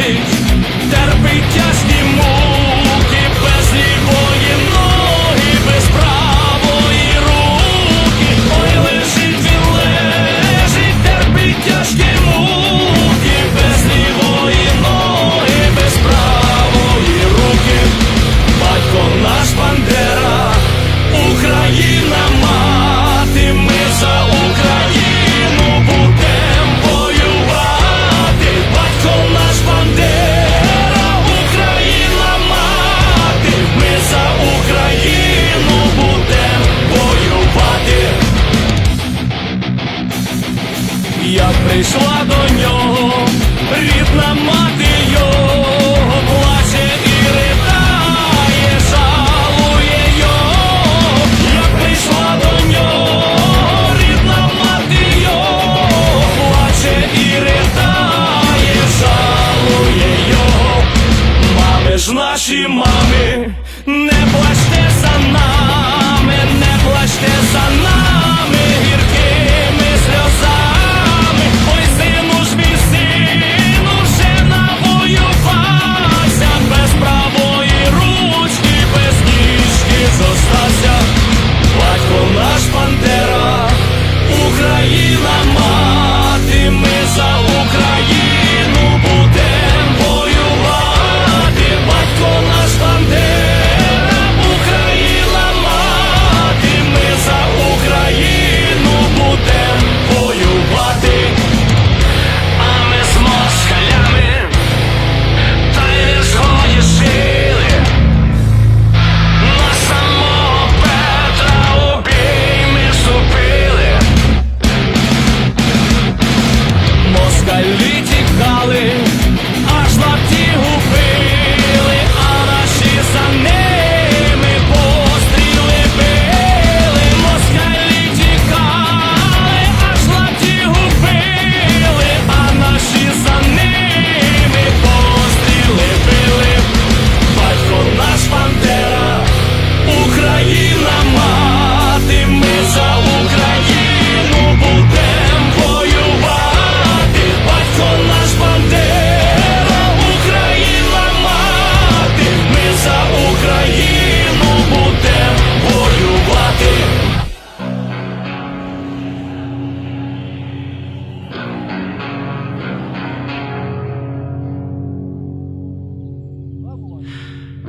seats. прийшла до нього, рідна мати його плаче і ридає, жалує його, як прийшла до нього, рідна мати його, плаче і ридає, жалує його, мами ж наші мами.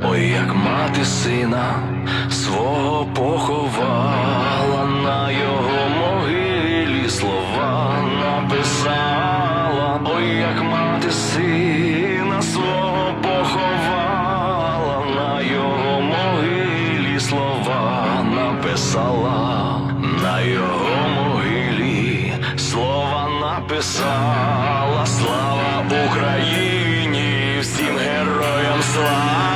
Ой, як мати сина свого поховала, на його могилі слова написала, Ой, як мати сина свого поховала, на його могилі слова написала, на його могилі слова написала, слава Україні, всім героям слава.